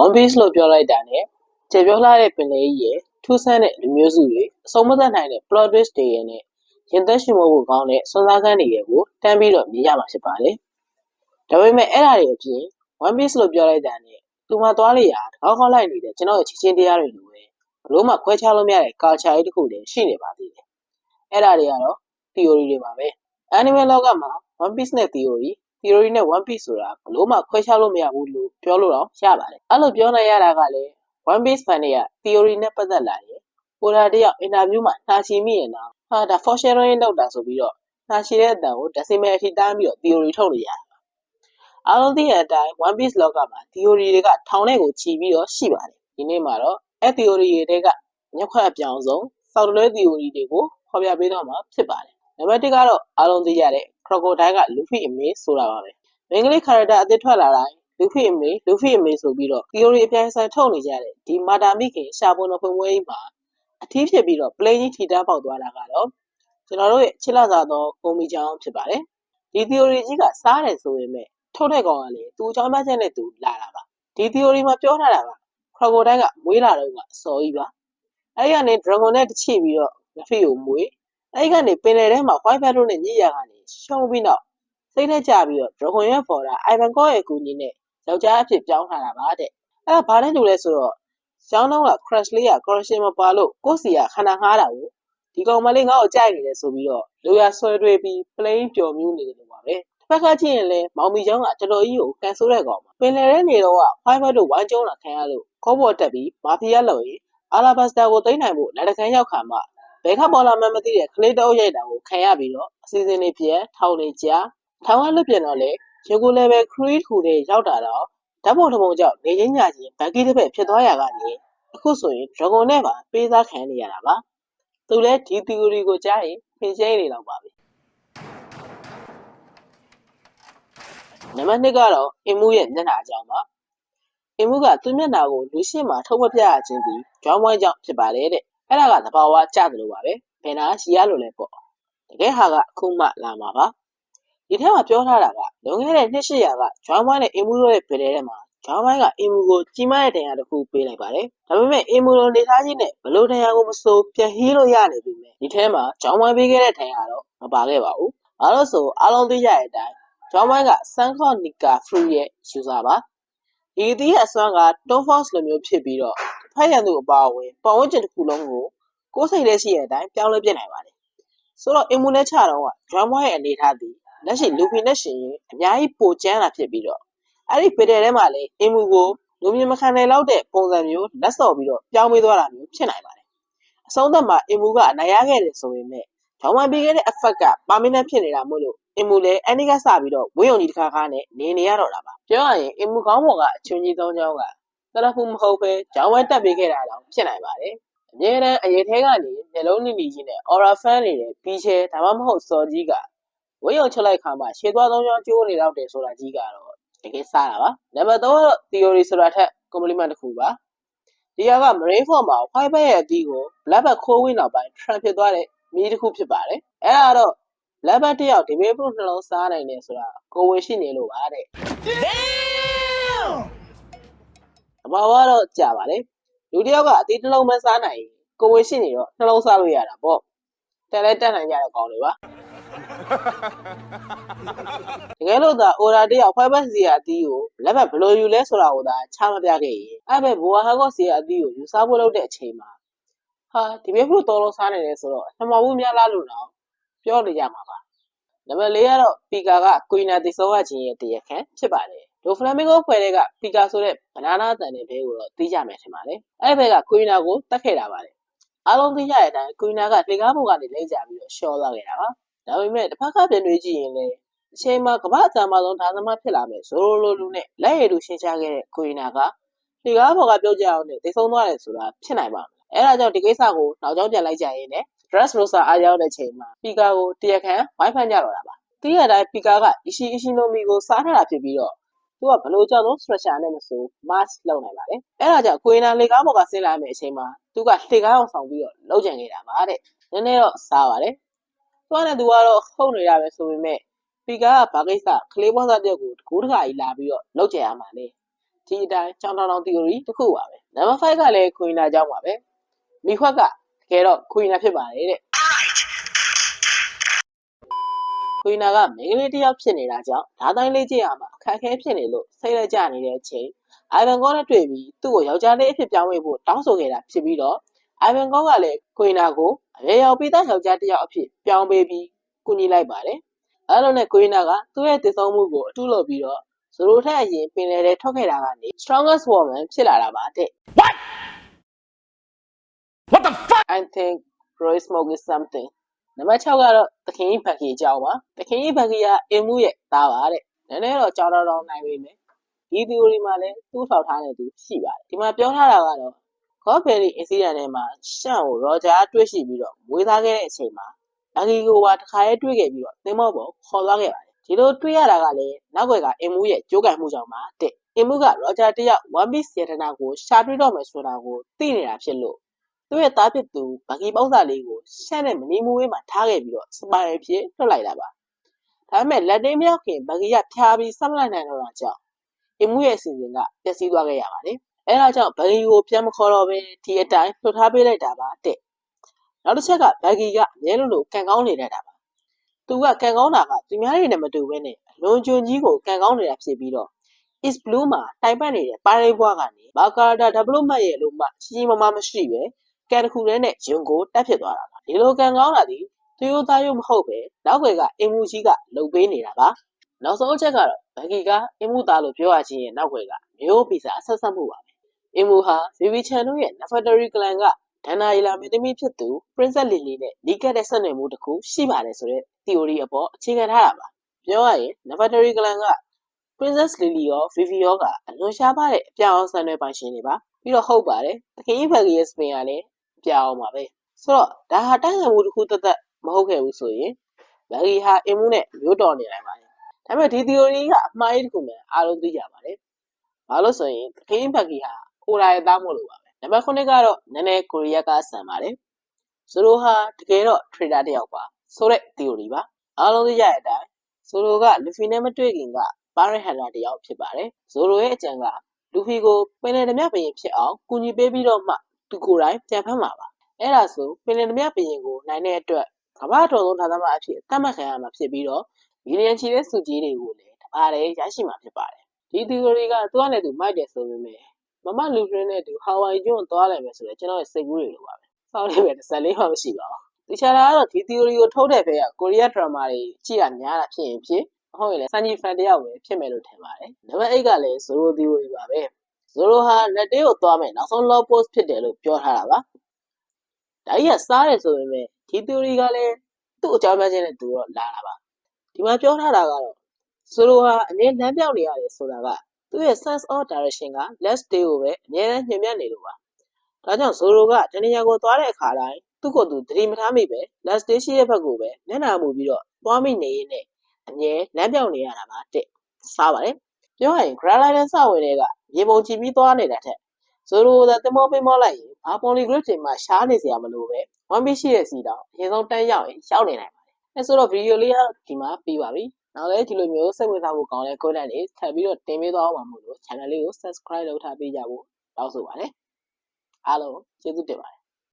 One Piece လို့ပြောလိုက်တာနဲ့ကျေပြောလှတဲ့ပင်လေးကြီးရဲ့ထူးဆန်းတဲ့လူမျိုးစုတွေအစုံမသက်နိုင်တဲ့ plot twist တွေရဲ့နဲ့ရင်သက်ရှင်မှုကောင်းတဲ့စွမ်းစားခန်းတွေကိုတန်းပြီးတော့မြင်ရမှာဖြစ်ပါတယ်။ဒါပေမဲ့အဲ့ဒါတွေအပြင် One Piece လို့ပြောလိုက်တာနဲ့သူမှသွားလေရာတကောက်ကောက်လိုက်နေတဲ့ကျွန်တော်ရဲ့ချစ်ချင်းတရားတွေလိုပဲဘလို့မှခွဲခြားလို့မရတဲ့ culture ကြီးတစ်ခုတည်းရှိနေပါသေးတယ်။အဲ့ဒါတွေကတော့ theory တွေပါပဲ။ anime လောကမှာ One Piece နဲ့ theory theory နဲ့ One Piece ဆိုတာဘလို့မှခွဲခြားလို့မရဘူးလို့ပြောလို့တော့ရပါတယ်။အဲ့လိုပြောနိုင်ရတာကလည်း One Piece fan တွေက theory နဲ့ပတ်သက်လာရင်ဟိုဒါတယောက် interview မှာနှာချီမိရင်တော့ဟာဒါ foreshadowing လုပ်တာဆိုပြီးတော့နှာချီတဲ့အတန်ကို decimal အထိတန်းပြီးတော့ theory ထုတ်လို့ရတယ်။အားလုံးသိတဲ့အတိုင်း One Piece လောကမှာ theory တွေကထောင်ထဲကိုချီပြီးတော့ရှိပါတယ်။ဒီနေ့မှာတော့အဲ့ theory တွေကညက်ခွက်အပြောင်ဆုံးစောက်တလွဲ theory တွေကိုဖော်ပြပေးတော့မှာဖြစ်ပါတယ်။နံပါတ်1ကတော့အားလုံးသိရတဲ့ crocodile က Luffy အမေဆိုတာပါပဲ။မင်္ဂလိ character အသစ်ထွက်လာတိုင်းလူဖိအမေလူဖိအမေဆိုပြီးတော့ theory အပြိုင်ဆိုင်ထုတ်နေကြတဲ့ဒီမာတာမိခင်ရှာပုံတော်ဖွင့်ပွဲကြီးမှာအထီးဖြစ်ပြီးတော့ plane ကြီးထီတန်းပေါက်သွားတာကတော့ကျွန်တော်တို့ရဲ့ချစ်လာသာသောကုံမီချောင်းဖြစ်ပါတယ်ဒီ theory ကြီးကစားတယ်ဆိုပေမဲ့ထုတ်တဲ့ကောင်ကလေသူ့အကြောင်းပြချက်နဲ့သူလာတာပါဒီ theory မှာပြောထားတာက crocodile ကမွေးလာတော့ကအစော်ကြီးပါအဲ့ဒီကနေ dragon နဲ့တချိပြီးတော့ငဖိကိုမွေး အဲ့ဒီကနေပင်လယ်ထဲမှာ white battle နဲ့ညစ်ရကနေရှုံးပြီးတော့စိတ်နဲ့ကြပြီးတော့ dragon ရဲ့ for တာ Ivan Court ရဲ့အကူအညီနဲ့ယောက်ျားအဖြစ်ပြောင်းထားတာပါတဲ့အဲ့ဒါဘာလဲလို့လဲဆိုတော့ကျောင်းတော့က crush လေးက correction မပါလို့ကိုစီကခန္ဓာငှားတာကိုဒီကောင်မလေးငါ့ကိုကြိုက်နေတယ်ဆိုပြီးတော့လူရဆွဲတွေးပြီး plain ပျော်မြူးနေတယ်လို့ပါပဲတစ်ဖက်ကကြည့်ရင်လည်းမောင်မီချောင်းကတော်တော်ကြီးကိုကန်ဆိုးတဲ့ကောင်ပါပင်လယ်ထဲနေတော့က fiber တို့ဝိုင်းကျုံးလာခံရလို့ခေါ်ပေါ်တက်ပြီးမာဖီးယားလောက်ရင်အာလာဘတ်စတာကိုသိမ်းနိုင်ဖို့လက်တကန်းရောက်ခါမှ ဘဲခပေါ်လာမှမသိတဲ့ကလေးတအုပ်ရိုက်တာကိုခံရပြီးတော့အစီအစဉ်တွေပြန်ထောင်နေကြထောင်ကလွတ်ပြန်တော့လေရေကိုလည်းပဲ creed ထူတွေရောက်တာတော့ဓာတ်ပုံတစ်ပုံကြောင့်နေချင်းညချင်းဘက်ကီးတစ်ဖက်ဖြစ်သွားရကနေအခုဆိုရင် dragon နဲ့ပါပေးစားခံနေရတာပါသူလည်းဒီ theory ကိုကြားရင်ပြင်ကျင်းနေတော့ပါပဲနံပါတ်2ကတော့အင်မှုရဲ့မျက်နှာအကြောင်းပါအင်မှုကသူ့မျက်နှာကိုလူရှင်းမှာထုတ်မပြရခြင်းဒီဂျွမ်းဝိုင်းကြောင့်ဖြစ်ပါတယ်တဲ့ အဲ့ဒါကသဘာဝကျတယ်လို့ပါပဲဘယ်နာရှိရလို့လဲပေါ့တကယ်ဟာကအခုမှလာမှာပါဒီထဲမှာပြောထားတာကလွန်ခဲ့တဲ့နှစ်800ကဂျွမ်းဝိုင်းနဲ့အင်မှုတို့ရဲ့ဗီဒီထဲမှာဂျွမ်းဝိုင်းကအင်မှုကိုကြီးမားတဲ့ဒဏ်ရာတစ်ခုပေးလိုက်ပါတယ်။ဒါပေမဲ့အင်မှုလိုနေသားချင်းနဲ့ဘလို့ဒဏ်ရာကိုမစိုးပြန်ဟီးလို့ရနေပြီမဲ့ဒီထဲမှာဂျွမ်းဝိုင်းပေးခဲ့တဲ့ဒဏ်ရာတော့မပါခဲ့ပါဘူး။ဘာလို့ဆိုအားလုံးသိကြတဲ့အတိုင်းဂျွမ်းဝိုင်းက Sankonika Fruit ရဲ့ user ပါ။ဒီသီးရဲ့အစွမ်းက Tom Fox လိုမျိုးဖြစ်ပြီးတော့ ဖက်ရန်သူအပါအဝင်ပတ်ဝန်းကျင်တစ်ခုလုံးကိုကိုယ်စိတ်ထဲရှိတဲ့အတိုင်းပြောင်းလဲပြစ်နိုင်ပါတယ်။ဆိုတော့အင်မှုနဲ့ချတော့ကဂျွမ်းဝိုင်းရဲ့အနေထားသည်လက်ရှိလူဖီနဲ့ရှင်ရင်အများကြီးပိုကျန်းလာဖြစ်ပြီးတော့အဲ့ဒီဗီဒီယိုထဲမှာလည်းအင်မူကိုလူမြင်မခံနိုင်လောက်တဲ့ပုံစံမျိုးလက်စော်ပြီးတော့ပြောင်းပေးသွားတာမျိုးဖြစ်နိုင်ပါတယ်အဆုံးသတ်မှာအင်မူကအနိုင်ရခဲ့တယ်ဆိုပေမဲ့ဂျောင်းဝမ်ပေးခဲ့တဲ့ effect ကပါမီနန့်ဖြစ်နေတာမို့လို့အင်မူလည်းအန်နီကစပြီးတော့ဝင်းုံကြီးတစ်ခါခါနဲ့နေနေရတော့တာပါပြောရရင်အင်မူကောင်းပေါ်ကအချွန်ကြီးသုံးချောင်းက တရဖူမဟုတ်ပဲဂျောင်းဝမ်တက်ပေးခဲ့တာတော့ဖြစ်နိုင်ပါတယ်အမြဲတမ်းအရေးထဲကနေမျက်လုံးနိနီကြီးနဲ့ aura fan နေတဲ့ဘီချဲဒါမှမဟုတ်စော်ကြီးကဝင်းုံချလိုက်ခါမှရှေ့သွားသုံးချောင်းကျိုးနေတော့တယ်ဆိုတာကြီးကတော့တကယ်စားတာပါနံပါတ်3ကတော့ theory ဆိုတာထက် complement တစ်ခုပါဒီဟာက marine form မှာ fiber ရဲ့အသီးကို black bag ခိုးဝင်နောက်ပိုင်း trend ဖြစ်သွားတဲ့မီးတစ်ခုဖြစ်ပါတယ်အဲ့ဒါတော့ black bag တစ်ယောက်ဒီမေး proof နှလုံးစားနိုင်တယ်ဆိုတာကိုဝင်ရှိနေလို့ပါတဲ့ damn အမှားတော့ကြာပါလေလူတစ်ယောက်ကအသီးတစ်လုံးပဲစားနိုင်ကိုဝင်ရှိနေတော့နှလုံးစားလို့ရတာပေါ့တက်လဲတက်နိုင်ကြတဲ့ကောင်းတွေပါတကယ်လို့သာအော်ဒါတယောက် fiber စီယာအသီးကိုလက်ဘက်ဘယ်လိုယူလဲဆိုတာကိုသာချမပြခဲ့ရင်အဲ့ပဲဘိုဝါဟာကော့စီယာအသီးကိုယူစားဖို့လုပ်တဲ့အချိန်မှာဟာဒီမေဖို့တော်လုံးစားနေတယ်ဆိုတော့နှမဘူးများလားလို့တော့ပြောနေကြမှာပါနံပါတ်၄ကတော့ပီကာကကွီနာတိစောရခြင်းရဲ့တရားခံဖြစ်ပါတယ် ဒိုဖလမင်ဂိုဖွဲ့တဲ့ကပီကာဆိုတဲ့ဘနာနာတန်တဲ့ဘဲကိုတော့သိကြမယ်ထင်ပါတယ်အဲ့ဘဲကကွီနာကိုတတ်ခဲ့တာပါတယ်အားလုံးသိကြတဲ့အတိုင်းကွီနာကလေကားဘုတ်ကနေလိမ့်ကြပြီးတော့ရှော့သွားခဲ့တာပါဒါပေမဲ့တစ်ဖက်ကပြန်တွေးကြည့်ရင်လည်းအချိန်မှာကမ္ဘာအတန်မာဆုံးဒါသမားဖြစ်လာမယ်ဇိုလိုလိုလူနဲ့လက်ရည်လူရှင်းချခဲ့တဲ့ကိုရီနာကဒီကားဘော်ကပြုတ်ကြအောင်နဲ့တိတ်ဆုံးသွားတယ်ဆိုတာဖြစ်နိုင်ပါမယ်။အဲဒါကြောင့်ဒီကိစ္စကိုနောက်ကျောင်းပြန်လိုက်ကြရင်လည်း dress rosa အားရောက်တဲ့ချိန်မှာပီကာကိုတရားခံဝိုင်းဖန်ကြတော့တာပါ။တီးရတိုင်းပီကာကအီရှိအီရှိနိုမီကိုစားထားတာဖြစ်ပြီးတော့ သူကဘလို့ကြောက်သော structure နဲ့မဆို mask လုပ်နိုင်ပါတယ်။အဲဒါကြောင့်ကိုရီနာလေကားဘော်ကဆင်းလာမယ့်အချိန်မှာသူကလှေကားအောင်ဆောင်ပြီးတော့လှုပ်ကြံခဲ့တာပါတဲ့။နည်းနည်းတော့စားပါတယ်။သူကလည်းသူကတော့ဟုတ်နေရပဲဆိုပေမဲ့ပီကာကဘာကိစ္စကလေးပွားစားတယောက်ကိုတကူးတခါကြီးလာပြီးတော့လောက်ကြရမှာလေဒီအတိုင်းကြောင်တောင်တောင် theory တစ်ခုပါပဲနံပါတ်5ကလည်းခွေနာကြောင်းပါပဲမိခွက်ကတကယ်တော့ခွေနာဖြစ်ပါတယ်တဲ့ ခွေနာကမိန်းကလေးတစ်ယောက်ဖြစ်နေတာကြောင့်ဓာတိုင်းလေးကြည့်ရမှာအခက်အခဲဖြစ်နေလို့စိတ်လက်ကျနေတဲ့အချိန်အိုင်ဗန်ကောနဲ့တွေ့ပြီးသူ့ကိုယောက်ျားလေးအဖြစ်ပြောင်းလဲဖို့တောင်းဆိုခဲ့တာဖြစ်ပြီးတော့အိုင်ဗန်ကောကလည်းခွေနာကိုအရေရောက်ပြီးသားယောက်ျားတစ်ယောက်အဖြစ်ပြောင်းပေးပြီးကူညီလိုက်ပါတယ်အဲလိုနဲ့ခွေနာကသူ့ရဲ့တည်ဆုံမှုကိုအတူလုပ်ပြီးတော့ဇိုလိုထက်အရင်ပင်လယ်ထဲထွက်ခဲ့တာကနေ strongest woman ဖြစ်လာတာပါတဲ့ What the fuck? I think Roy Smoke is something နံပါတ်6ကတော့သခင်ကြီးဘန်ကီအကြောင်းပါသခင်ကြီးဘန်ကီကအင်မှုရဲ့သားပါတဲ့နည်းနည်းတော့ကြောင်တော်တော်နိုင်ပေမယ်ဒီ theory မှာလည်းသူ့ထောက်ထားတဲ့သူရှိပါတယ်ဒီမှာပြောထားတာကတော့ God Berry incident ထဲမှာရှန့်ကို Roger တွေ့ရှိပြီးတော့မွေးသားခဲ့တဲ့အချိန်မှာဘန်ကီကိုပါတစ်ခါရဲတွေ့ခဲ့ပြီးတော့သင်္ဘောပေါ်ခေါ်သွားခဲ့ပါတယ်ဒီလိုတွေ့ရတာကလည်းနောက်ွယ်ကအင်မှုရဲ့ကြိုးကန်မှုကြောင့်ပါတဲ့အင်မှုက Roger တယောက် One Piece စေတနာကိုရှာတွေ့တော့မယ်ဆိုတာကိုသိနေတာဖြစ်လို့ သူ့ရဲ့သားဖြစ်သူဘဂီပေါင်းစာလေးကိုရှက်နဲ့မနီမူဝေးမှာထားခဲ့ပြီးတော့စပိုင်ရဖြစ်လွှတ်လိုက်တာပါဒါပေမဲ့လက်တင်းမရောက်ခင်ဘဂီကဖျားပြီးဆက်မလိုက်နိုင်တော့တာကြောင့်အင်မှုရဲ့အစီအစဉ်ကပျက်စီးသွားခဲ့ရပါတယ်အဲဒါကြောင့်ဘဂီကိုပြန်မခေါ်တော့ဘဲဒီအတိုင်းလွှတ်ထားပေးလိုက်တာပါတဲ့နောက်တစ်ချက်ကဘဂီကအမြဲလိုလိုကန်ကောင်းနေတတ်တာပါသူကကန်ကောင်းတာကသူများတွေနဲ့မတူဘဲနဲ့အလွန်ကျွံကြီးကိုကန်ကောင်းနေတာဖြစ်ပြီးတော့ is blue မှာတိုင်ပတ်နေတဲ့ပါရိဘွားကနေဘာကာတာ development ရဲ့လို့မှကြီးကြီးမားမားမရှိပဲ ကန်တစ်ခုတည်းနဲ့ဂျွန်ကိုတက်ဖြစ်သွားတာပါဒီလိုကန်ကောင်းတာဒီသူရိုသားရုပ်မဟုတ်ပဲနောက်ွယ်ကအင်မူကြီးကလုံပေးနေတာပါနောက်ဆုံးအချက်ကတော့ဘန်ကီကအင်မူသားလို့ပြောရချင်းရဲ့နောက်ွယ်ကမျိုးဗီဇာအဆက်ဆက်မှုပါပဲအင်မူဟာ VV Chan တို့ရဲ့ Nefertari clan ကဒန်နာရီလာမင်းသမီးဖြစ်သူ Princess Lily နဲ့နီးကပ်တဲ့ဆက်နွယ်မှုတစ်ခုရှိပါတယ်ဆိုတဲ့ theory အပေါ်အခြေခံထားတာပါပြောရရင် Nefertari clan က Princess Lily ရော Vivi ရောကအလွန်ရှားပါတဲ့အပြောင်းအဆန်းတွေပိုင်ရှင်တွေပါပြီးတော့ဟုတ်ပါတယ်သခင်ကြီးဘဂီရဲ့စပင်ကလည်း အပြောင်းပါပဲဆိုတော့ဒါဟာတိုက်ဆိုင်မှုတစ်ခုသက်သက်မဟုတ်ခဲ့ဘူးဆိုရင်ဘဂီဟာအင်မှုနဲ့မျိုးတော်နေနိုင်ပါတယ်ဒါပေမဲ့ဒီ theory ကအမှားကြီးတစ်ခုမှအားလုံးသိကြပါတယ်ဘာလို့ဆိုရင်သခင်ကြီးဘဂီဟာကိုရာရဲ့သားမို့လို့ပါပဲနံပါတ်9ကတော့နည်းနည်းကိုရီးယားကဆန်ပါတယ်ဆိုလိုဟာတကယ်တော့ trader တစ်ယောက်ပါဆိုတဲ့ theory ပါအားလုံးသိကြတဲ့အတိုင်းဆိုလိုကလူဖီနဲ့မတွေ့ခင်ကပါရဟန်နာတယောက်ဖြစ်ပါတယ်။ဇိုလိုရဲ့အကြံကလူဖီကိုပင်လယ်ဓမြဘရင်ဖြစ်အောင်ကူညီပေးပြီးတော့မှ သူကိုယ်တိုင်ပြန်ဖမ်းမှာပါ။အဲ့ဒါဆိုပင်လယ်ဓမြဘရင်ကိုနိုင်တဲ့အတွက်ကမ္ဘာတော်ဆုံးဌာနမအဖြစ်သတ်မှတ်ခံရမှာဖြစ်ပြီးတော့မီလီယံချီတဲ့စုကြီးတွေကိုလည်းတပါးတည်းရရှိမှာဖြစ်ပါတယ်။ဒီ theory ကသူကလည်းသူမိုက်တယ်ဆိုပေမဲ့မမလူဖရင်းနဲ့သူဟာဝိုင်ကျွန်းသွားလိုက်မယ်ဆိုတော့ကျွန်တော်ရဲ့စိတ်ကူးတွေလိုပါပဲ။စောင့်နေပဲတစ်စက်လေးမှမရှိပါဘူး။ဒီချာတာကတော့ဒီ theory ကိုထုတ်တဲ့ဘက်ကကိုရီးယား drama တွေကြည့်ရများတာဖြစ်ရင်ဖြစ်ဟုတ်ရင်လည်းစန်ကြီးဖန်တယောက်ပဲဖြစ်မယ်လို့ထင်ပါတယ်။နံပါတ်8ကလည်း Zoro theory ပါပဲ။ Zoro ဟာလက်တေးကိုသွားမယ်နောက်ဆုံး low post ဖြစ်တယ်လို့ပြောထားတာပါ။ဒါကြီးကစားတယ်ဆိုပေမဲ့ဒီ theory ကလည်းသူ့အကြောင်းပြချက်နဲ့သူတော့လာတာပါ။ဒီမှာပြောထားတာကတော့ Zoro ဟာအမြဲလမ်းပြောင်းနေရတယ်ဆိုတာကသူ့ရဲ့ sense of direction က last day ကိုပဲအမြဲတမ်းညွှန်ပြနေလို့ပါ။ဒါကြောင့် Zoro ကတနေရာကိုသွားတဲ့အခါတိုင်းသူ့ကိုယ်သူသတိမထားမိပဲ last day ရှိရဲ့ဘက်ကိုပဲမျက်နှာမူပြီးတော့သွားမိနေရင်းနဲ့အမြဲလမ်းပြောင်းနေရတာပါတဲ့စားပါတယ်ပြောရရင် Grand Line စဝင်တွေက မြေပုံချီပြီးသွားနေတာထက်ဇိုလိုသာတင်မောပေးမောလိုက်ရင်ဘာပေါ်လီဂရစ်တွေမှာရှားနေစရာမလိုပဲ one piece ရှိတဲ့စီတောင်အရင်ဆုံးတန်းရောက်ရင်ရောက်နေနိုင်ပါတယ်အဲဆိုတော့ဗီဒီယိုလေးကဒီမှာပြီးပါပြီနောက်လည်းဒီလိုမျိုးစိတ်ဝင်စားဖို့ကောင်းတဲ့ content တွေထပ်ပြီးတော့တင်ပေးသွားအောင်ပါမို့လို့ channel လေးကို subscribe လုပ်ထားပေးကြဖို့တောင်းဆိုပါတယ်အားလုံးကျေးဇူးတင်ပါတယ်